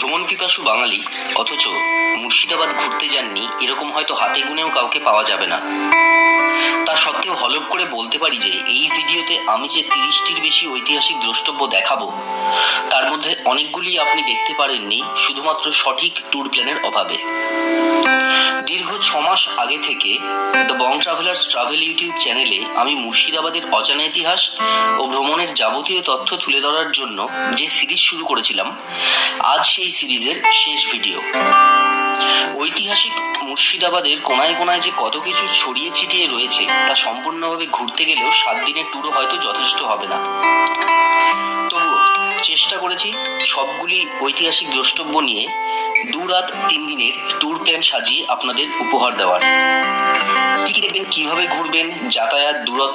পিপাসু বাঙালি, অথচ মুর্শিদাবাদ ঘুরতে যাননি, এরকম হয়তো হাতে গুনেও কাউকে পাওয়া যাবে না। তা সত্ত্বেও হলপ করে বলতে পারি যে, এই ভিডিওতে আমি যে তিরিশটির বেশি ঐতিহাসিক দ্রষ্টব্য দেখাবো, তার মধ্যে অনেকগুলি আপনি দেখতে পারেননি, শুধুমাত্র সঠিক ট্যুর প্ল্যানের অভাবে। দীর্ঘ ছ মাস আগে থেকে the Bong travellers travel YouTube চ্যানেলে আমি মুর্শিদাবাদের অজানা ইতিহাস ও ভ্রমণের যাবতীয় তথ্য তুলে ধরার জন্য যে সিরিজ শুরু করেছিলাম, আজ সেই সিরিজের শেষ ভিডিও। ঐতিহাসিক মুর্শিদাবাদের কোনায় কোনায় যে কত কিছু ছড়িয়ে ছিটিয়ে রয়েছে, তা সম্পূর্ণভাবে ঘুরতে গেলেও সাত দিনের ট্যুরও হয়তো যথেষ্ট হবে না। তবুও চেষ্টা করেছি সবগুলি ঐতিহাসিক দ্রষ্টব্য নিয়ে দু রাত, তিন দিনের ট্যুর প্ল্যান সাজিয়ে আপনাদের উপহার দেওয়ার। কি দেখবেন, কীভাবে ঘুরবেন, যাতায়াত, দূরত্ব